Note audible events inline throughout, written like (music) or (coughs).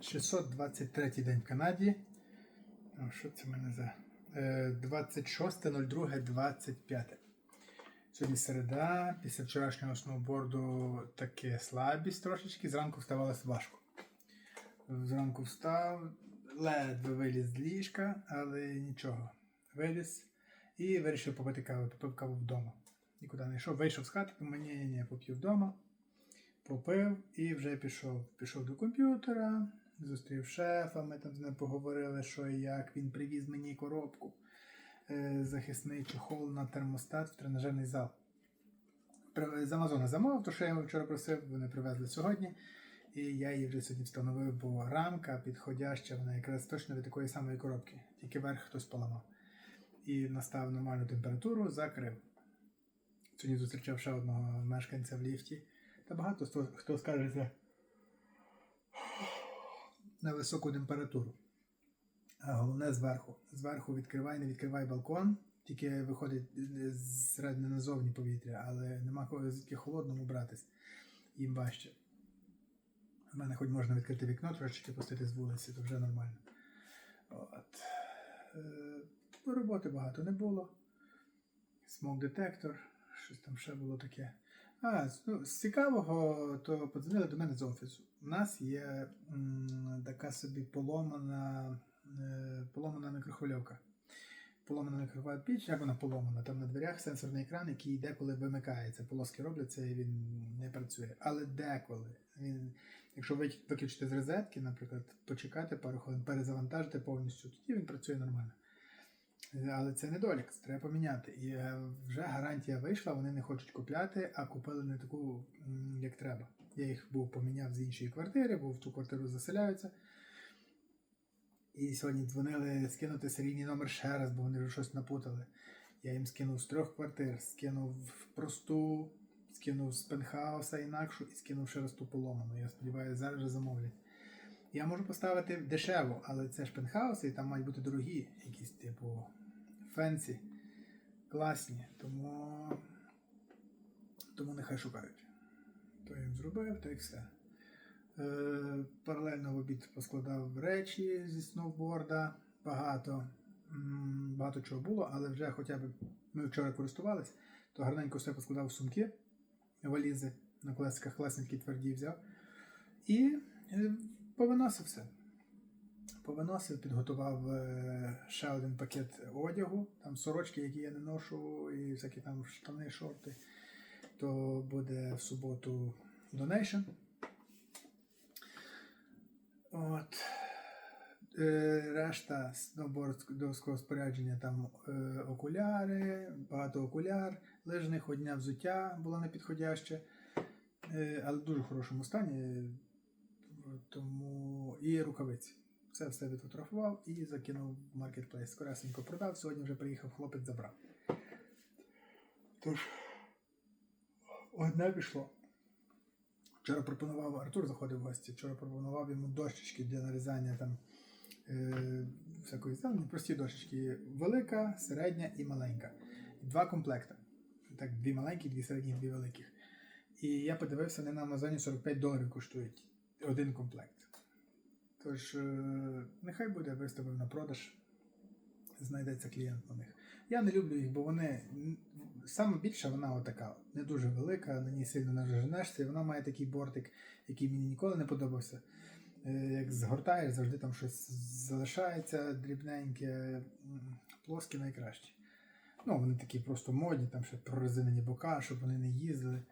623 день в Канаді. Що це мене за? Е, 26.02.25. Сьогодні середа, після вчорашнього сноуборду таке слабість трошечки. Зранку вставалося важко. Зранку встав, ледве виліз з ліжка, але нічого. Виліз і вирішив попити каву. Попив каву вдома. Нікуди не йшов. Вийшов з хати, думаю, ні, ні, ні, поп'ю вдома. Попив і вже пішов. Пішов до комп'ютера, зустрів шефа, ми там з ним поговорили, що і як. Він привіз мені коробку. е, Захисний чохол на термостат в тренажерний зал. З Амазона замовив, то що я його вчора просив, вони привезли сьогодні. І я її вже сьогодні встановив, бо рамка підходяща, вона якраз точно від такої самої коробки, тільки верх хтось поламав. І наставив нормальну температуру, закрив. Сьогодні зустрічав ще одного мешканця в ліфті. Та багато хто, скаржиться на високу температуру. А головне зверху. Зверху відкривай, не відкривай балкон, тільки виходить зсередини назовні повітря, але нема кого звідки холодному братись. Їм важче. У мене хоч можна відкрити вікно, трошечки пустити з вулиці, то вже нормально. От. Е, роботи багато не було. Смок детектор, щось там ще було таке. А, ну, з цікавого, то подзвонили до мене з офісу. У нас є м, така собі поломана, е, поломана мікрохвильовка. Поломана мікрохвильова піч, як вона поломана? Там на дверях сенсорний екран, який деколи вимикається. Полоски робляться і він не працює. Але деколи. Він, якщо ви- виключити з розетки, наприклад, почекати пару хвилин, перезавантажити повністю, тоді він працює нормально. Але це недолік, це треба поміняти. І е, вже гарантія вийшла, вони не хочуть купляти, а купили не таку, як треба. Я їх був поміняв з іншої квартири, бо в ту квартиру заселяються. І сьогодні дзвонили скинути серійний номер ще раз, бо вони вже щось напутали. Я їм скинув з трьох квартир, скинув в просту, скинув з пентхауса інакшу і скинув ще раз ту поломану. Я сподіваюся, зараз вже замовлять. Я можу поставити дешево, але це ж пентхауси, і там мають бути дорогі, якісь типу фенсі, класні. Тому, тому нехай шукають. То їм зробив, то і все. Е, паралельно в обід поскладав речі зі сноуборда. Багато, багато чого було, але вже хоча б ми вчора користувались, то гарненько все поскладав в сумки, валізи на колесиках класненькі тверді взяв. І е, повиносив все. Повиносив, підготував е, ще один пакет одягу, там сорочки, які я не ношу, і всякі там штани, шорти. То буде в суботу донейшн. От. Е, решта сноубордського спорядження, там е, окуляри, багато окуляр, лижних, одня взуття було непідходяще, але в дуже хорошому стані. Тому і рукавиці. Все все відфотографував і закинув в маркетплейс. Скоресенько продав. Сьогодні вже приїхав хлопець, забрав. Тож, одне пішло. Вчора пропонував, Артур заходив в гості, вчора пропонував йому дощечки для нарізання там е, всякої там, прості дощечки. Велика, середня і маленька. Два комплекти. Так, дві маленькі, дві середні, дві великих. І я подивився, вони на Амазоні 45 доларів коштують один комплект. Тож, е, нехай буде виставив на продаж, знайдеться клієнт на них. Я не люблю їх, бо вони саме більша вона отака, не дуже велика, на ній сильно не і вона має такий бортик, який мені ніколи не подобався. Е, Як згортаєш, завжди там щось залишається дрібненьке, плоскі найкращі. Ну, вони такі просто модні, там ще прорезинені бока, щоб вони не їздили.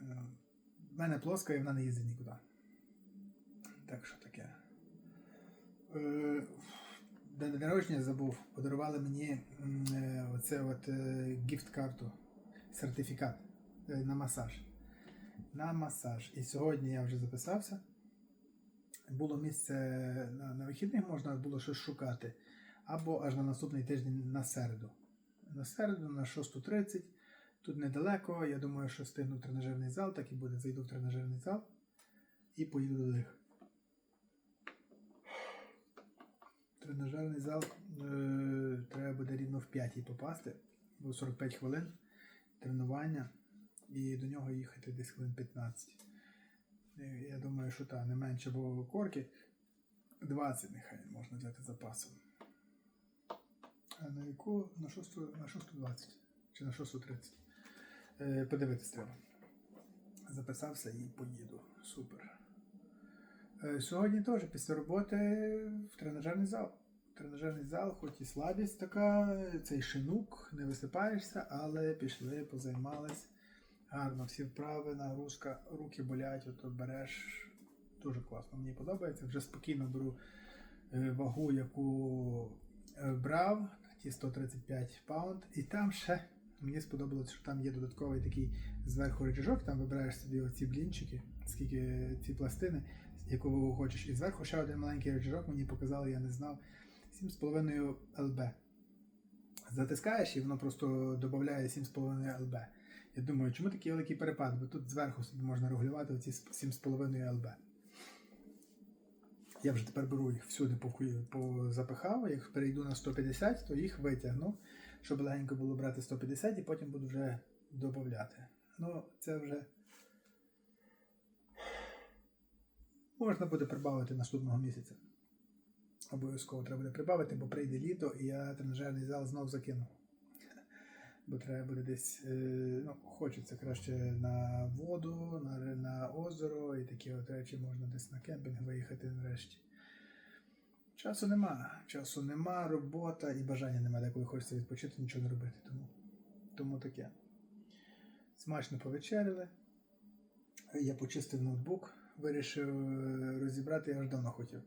Е, В мене плоска і вона не їздить нікуди. Так що таке. Е, День народження забув. Подарували мені е, оце от е, гіфт-карту, сертифікат е, на масаж. На масаж. І сьогодні я вже записався. Було місце на, на вихідних, можна було щось шукати. Або аж на наступний тиждень на середу. На середу на 6.30. Тут недалеко. Я думаю, що встигну в тренажерний зал, так і буде. Зайду в тренажерний зал і поїду до них. Тренажерний зал е, треба буде рівно в 5 попасти, бо 45 хвилин тренування і до нього їхати десь хвилин 15. Я думаю, що так, не менше, бо корки 20 нехай можна взяти запасом. А на яку на 6, на 620 чи на 630. Е, подивитись треба. Записався і поїду. Супер. Е, сьогодні теж після роботи в тренажерний зал. Тренажерний зал, хоч і слабість така, цей шинук, не висипаєшся, але пішли, позаймались. Гарно, всі вправи, нагрузка, руки болять, ото береш. Дуже класно, мені подобається. Вже спокійно беру е, вагу, яку е, брав, ті 135 паунд. І там ще мені сподобалось, що там є додатковий такий зверху речажок, там вибираєш собі оці блінчики, скільки ці пластини, яку хочеш. І зверху ще один маленький речажок мені показали, я не знав. 7,5 ЛБ. Затискаєш і воно просто додає 7,5 ЛБ. Я думаю, чому такий великий перепад? Бо тут зверху собі можна регулювати оці 7,5 ЛБ. Я вже тепер беру їх всюди повку- позапихав. Як перейду на 150, то їх витягну, щоб легенько було брати 150 і потім буду вже додати. Ну, це вже можна буде прибавити наступного місяця. Обов'язково треба буде прибавити, бо прийде літо і я тренажерний зал знов закину. (laughs) Бо треба буде десь, е, ну, хочеться краще на воду, на, на озеро і такі от речі можна десь на кемпінг виїхати нарешті. Часу нема. Часу нема, робота і бажання нема, деколи хочеться відпочити, нічого не робити. Тому, тому таке. Смачно повечеряли. Я почистив ноутбук, вирішив е, розібрати, я вже давно хотів.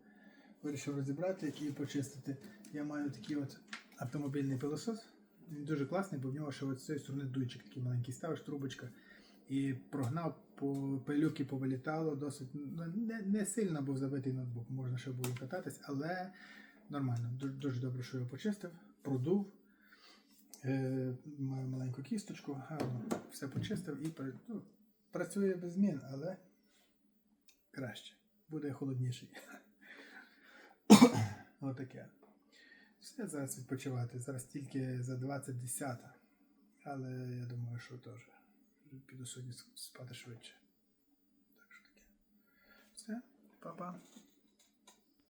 Вирішив розібрати і почистити. Я маю такий от автомобільний пилосос. Він дуже класний, бо в нього ще от з цієї сторони дуйчик такий маленький ставиш, трубочка. І прогнав, по пилюки повилітало досить. ну, Не, не сильно був забитий ноутбук, можна ще було кататись, але нормально. Дуже, дуже добре, що його почистив, продув. Е, маю маленьку кісточку, гарно все почистив і ну, працює без змін, але краще. Буде холодніший. (coughs) Отаке. Все зараз відпочивати. Зараз тільки за 20.10. Але я думаю, що теж піду сьогодні спати швидше. Так що таке. Все, па-па.